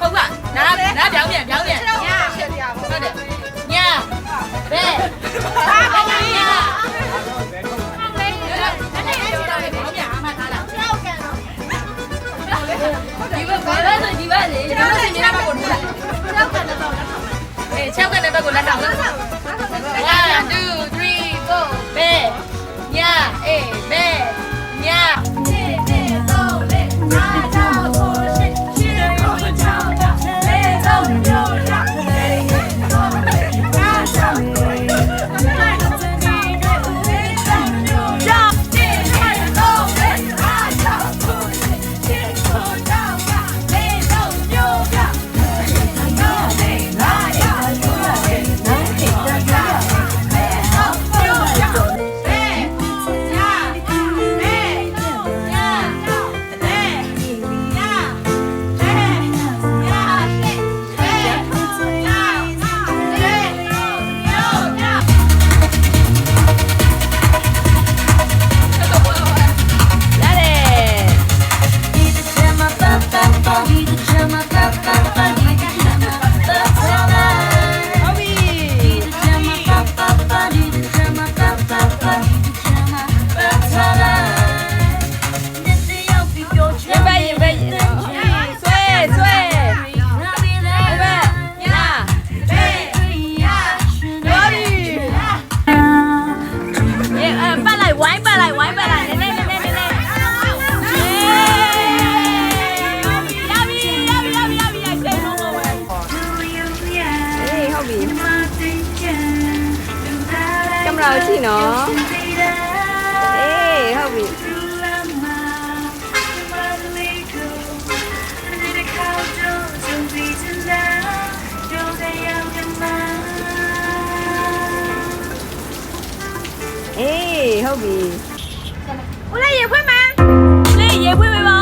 ဟုတ်ကနားနားပြောင်းပြန်ပြောင်းပြန် င်မရာကိုကြည့်နော်အေးဟုတ်ပြီအေးဟုတ်ပြီဦး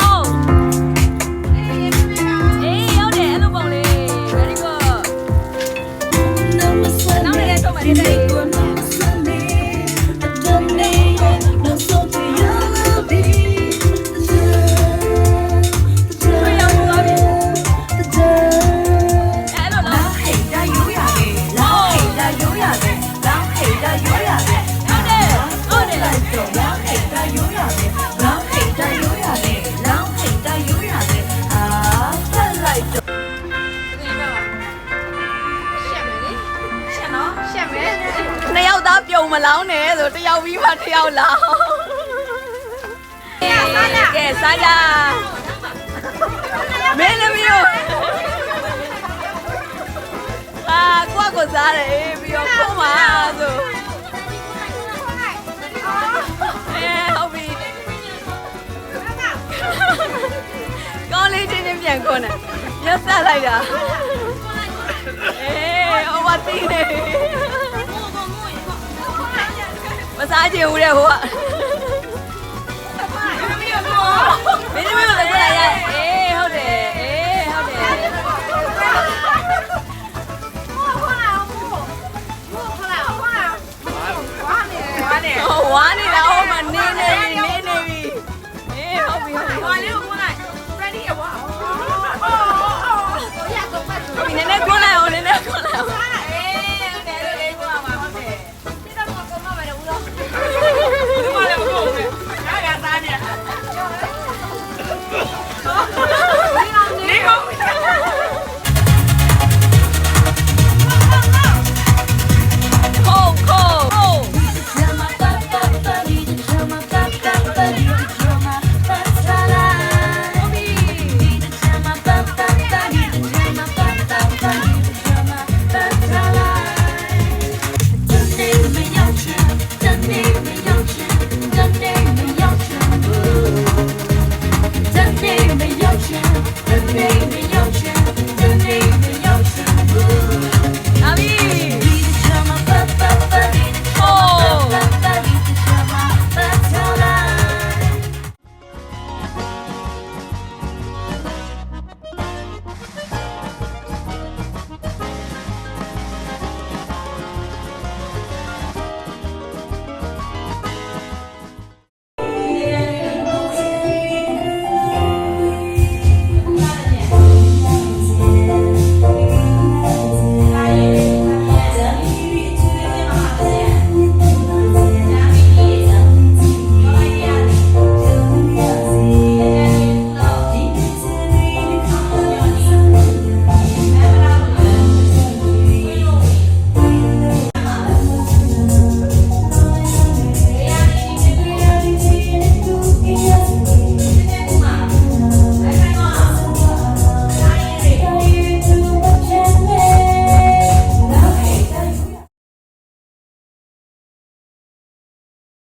သားပြုံမလောင်းနဲ့ဆိုတစ်ယောက်ပြီးမှတစ်ယောက်လောင်းကဲစားကြမင်းသမီးတို့အာကိုကကိုစားတယ်ပြီးတော့ခုံးပါဆိုအဲဟုတ်ပြီကောင်းလေးချင်းချင်းပြန်ခွန်းတယ်ရက်ဆက်လိုက်တာအေး မစားချင်ဘူးတဲ့ဟိုကမင်းသမီးတို့